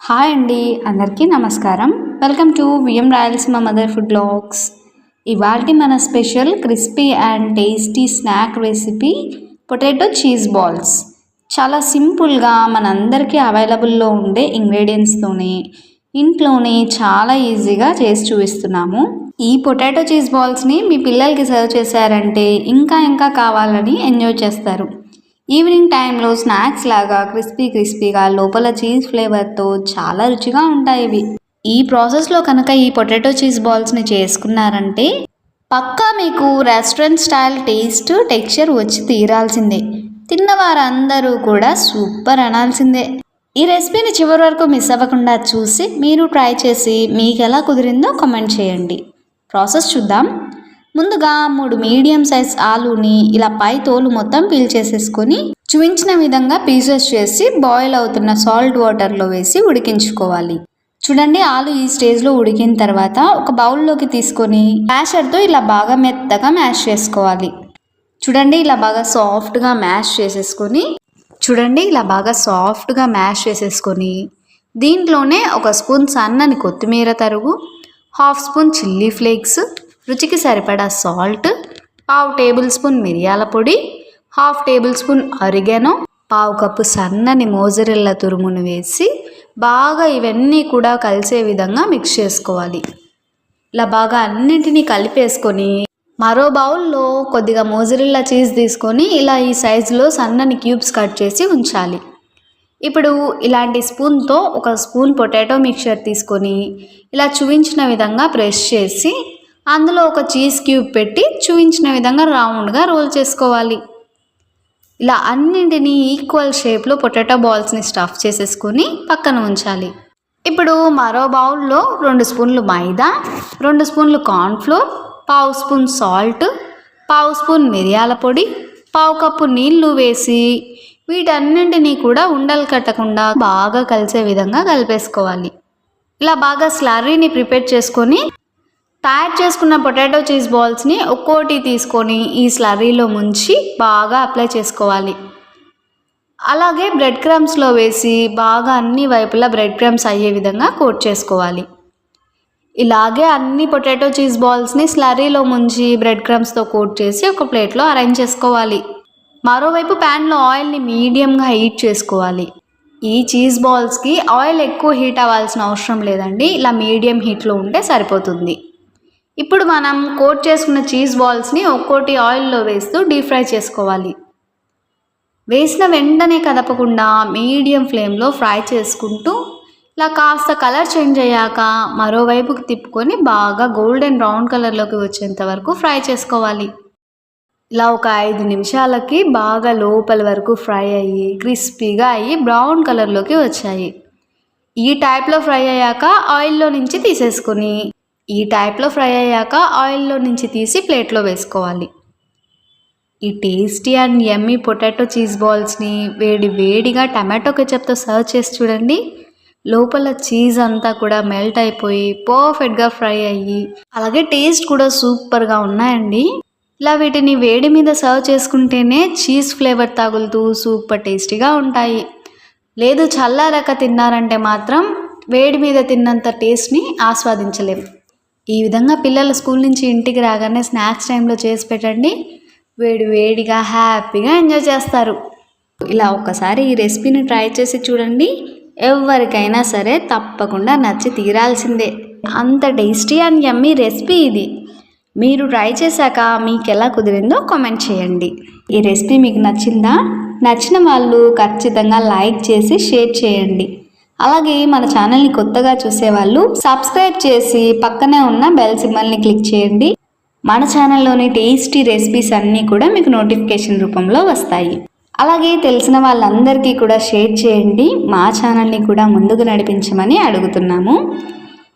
Hi అండి అందరికీ నమస్కారం. Welcome to V M Rayalaseema mother food blogs ఇవాళ మన special crispy and tasty snack recipe potato cheese balls చాలా సింపుల్గా మనందరికీ అవైలబుల్లో ఉండే ఇంగ్రీడియంట్స్తోనే ఇంట్లోనే చాలా ఈజీగా చేసి చూపిస్తున్నాము. ఈ పొటాటో చీజ్ బాల్స్ని మీ పిల్లలకి సర్వ్ చేశారంటే ఇంకా ఇంకా కావాలని ఎంజాయ్ చేస్తారు. ఈవినింగ్ టైంలో స్నాక్స్ లాగా క్రిస్పీ క్రిస్పీగా లోపల చీజ్ ఫ్లేవర్తో చాలా రుచిగా ఉంటాయి ఇవి. ఈ ప్రాసెస్లో కనుక ఈ పొటాటో చీజ్ బాల్స్ని చేసుకున్నారంటే పక్కా మీకు రెస్టారెంట్ స్టైల్ టేస్ట్ టెక్స్చర్ వచ్చి తీరాల్సిందే. తిన్నవారందరూ కూడా సూపర్ అనాల్సిందే. ఈ రెసిపీని చివరి వరకు మిస్ అవ్వకుండా చూసి మీరు ట్రై చేసి మీకు ఎలా కుదిరిందో కామెంట్ చేయండి. ప్రాసెస్ చూద్దాం. ముందుగా మూడు మీడియం సైజ్ ఆలుని ఇలా పై తోలు మొత్తం పీల్ చేసేసుకొని చూపించిన విధంగా పీసెస్ చేసి బాయిల్ అవుతున్న సాల్ట్ వాటర్లో వేసి ఉడికించుకోవాలి. చూడండి ఆలు ఈ స్టేజ్లో ఉడికిన తర్వాత ఒక బౌల్లోకి తీసుకొని మ్యాషర్తో ఇలా బాగా మెత్తగా మ్యాష్ చేసుకోవాలి. చూడండి ఇలా బాగా సాఫ్ట్గా మ్యాష్ చేసేసుకొని చూడండి ఇలా బాగా సాఫ్ట్గా మ్యాష్ చేసేసుకొని దీంట్లోనే ఒక స్పూన్ సన్నని కొత్తిమీర తరుగు హాఫ్ స్పూన్ చిల్లీ ఫ్లేక్స్ రుచికి సరిపడా సాల్ట్ పావు టేబుల్ స్పూన్ మిరియాల పొడి హాఫ్ టేబుల్ స్పూన్ అరిగెనో పావు కప్పు సన్నని మోజరెల్ల తురుమును వేసి బాగా ఇవన్నీ కూడా కలిసే విధంగా మిక్స్ చేసుకోవాలి. ఇలా బాగా అన్నింటినీ కలిపేసుకొని మరో బౌల్లో కొద్దిగా మోజరిల్లా చీజ్ తీసుకొని ఇలా ఈ సైజులో సన్నని క్యూబ్స్ కట్ చేసి ఉంచాలి. ఇప్పుడు ఇలాంటి స్పూన్తో ఒక స్పూన్ పొటాటో మిక్చర్ తీసుకొని ఇలా చూపించిన విధంగా ప్రెస్ చేసి అందులో ఒక చీజ్ క్యూబ్ పెట్టి చూపించిన విధంగా రౌండ్గా రోల్ చేసుకోవాలి. ఇలా అన్నింటినీ ఈక్వల్ షేప్లో పొటాటో బాల్స్ని స్టఫ్ చేసేసుకొని పక్కన ఉంచాలి. ఇప్పుడు మరో బౌల్లో రెండు స్పూన్లు మైదా రెండు స్పూన్లు కార్న్ఫ్లోర్ పావు స్పూన్ సాల్ట్ పావు స్పూన్ మిరియాల పొడి పావు కప్పు నీళ్ళు వేసి వీటన్నింటినీ కూడా ఉండలు కట్టకుండా బాగా కలిసే విధంగా కలిపేసుకోవాలి. ఇలా బాగా స్లర్రీని ప్రిపేర్ చేసుకొని తయారు చేసుకున్న పొటాటో చీజ్ బాల్స్ని ఒక్కోటి తీసుకొని ఈ స్లరీలో ముంచి బాగా అప్లై చేసుకోవాలి. అలాగే బ్రెడ్ క్రమ్స్లో వేసి బాగా అన్ని వైపులా బ్రెడ్ క్రమ్స్ అయ్యే విధంగా కోట్ చేసుకోవాలి. ఇలాగే అన్ని పొటాటో చీజ్ బాల్స్ని స్లరీలో ముంచి బ్రెడ్ క్రమ్స్తో కోట్ చేసి ఒక ప్లేట్లో అరేంజ్ చేసుకోవాలి. మరోవైపు ప్యాన్లో ఆయిల్ని మీడియంగా హీట్ చేసుకోవాలి. ఈ చీజ్ బాల్స్కి ఆయిల్ ఎక్కువ హీట్ అవ్వాల్సిన అవసరం లేదండి. ఇలా మీడియం హీట్లో ఉంటే సరిపోతుంది. ఇప్పుడు మనం కోట్ చేసుకున్న చీజ్ బాల్స్ని ఒక్కోటి ఆయిల్లో వేస్తూ డీప్ ఫ్రై చేసుకోవాలి. వేసిన వెంటనే కదపకుండా మీడియం ఫ్లేమ్లో ఫ్రై చేసుకుంటూ ఇలా కాస్త కలర్ చేంజ్ అయ్యాక మరోవైపుకి తిప్పుకొని బాగా గోల్డెన్ బ్రౌన్ కలర్లోకి వచ్చేంత వరకు ఫ్రై చేసుకోవాలి. ఇలా ఒక ఐదు నిమిషాలకి బాగా లోపల వరకు ఫ్రై అయ్యి క్రిస్పీగా అయ్యి బ్రౌన్ కలర్లోకి వచ్చాయి. ఈ టైప్లో ఫ్రై అయ్యాక ఆయిల్లో నుంచి తీసేసుకొని ఈ టైప్లో ఫ్రై అయ్యాక ఆయిల్లో నుంచి తీసి ప్లేట్లో వేసుకోవాలి. ఈ tasty and yummy potato cheese బాల్స్ని వేడి వేడిగా టమాటో కెచప్తో సర్వ్ చేసి చూడండి. లోపల చీజ్ అంతా కూడా మెల్ట్ అయిపోయి పర్ఫెక్ట్గా ఫ్రై అయ్యి అలాగే టేస్ట్ కూడా సూపర్గా ఉన్నాయండి. ఇలా వీటిని వేడి మీద సర్వ్ చేసుకుంటేనే చీజ్ ఫ్లేవర్ తగులుతూ సూపర్ టేస్టీగా ఉంటాయి. లేదు చల్లారక తిన్నారంటే మాత్రం వేడి మీద తిన్నంత టేస్ట్ని ఆస్వాదించలేము ఈ విధంగా పిల్లలు స్కూల్ నుంచి ఇంటికి రాగానే స్నాక్స్ టైంలో చేసి పెట్టండి. వేడి వేడిగా హ్యాపీగా ఎంజాయ్ చేస్తారు. ఇలా ఒక్కసారి ఈ రెసిపీని ట్రై చేసి చూడండి. ఎవరికైనా సరే తప్పకుండా నచ్చి తీరాల్సిందే. అంత టేస్టీ అండ్ యమ్మీ రెసిపీ ఇది. మీరు ట్రై చేశాక మీకు ఎలా కుదిరిందో కామెంట్ చేయండి. ఈ రెసిపీ మీకు నచ్చిందా? నచ్చిన వాళ్ళు ఖచ్చితంగా లైక్ చేసి షేర్ చేయండి. అలాగే మన ఛానల్ని కొత్తగా చూసేవాళ్ళు సబ్స్క్రైబ్ చేసి పక్కనే ఉన్న బెల్ సిమ్మల్ని క్లిక్ చేయండి. మన ఛానల్లోని టేస్టీ రెసిపీస్ అన్నీ కూడా మీకు నోటిఫికేషన్ రూపంలో వస్తాయి. అలాగే తెలిసిన వాళ్ళందరికీ కూడా షేర్ చేయండి. మా ఛానల్ని కూడా ముందుకు నడిపించమని అడుగుతున్నాము.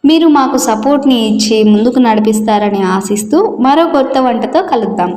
మీరు మాకు సపోర్ట్ని ఇచ్చి ముందుకు నడిపిస్తారని ఆశిస్తూ మరో కొత్త వంటతో కలుద్దాం.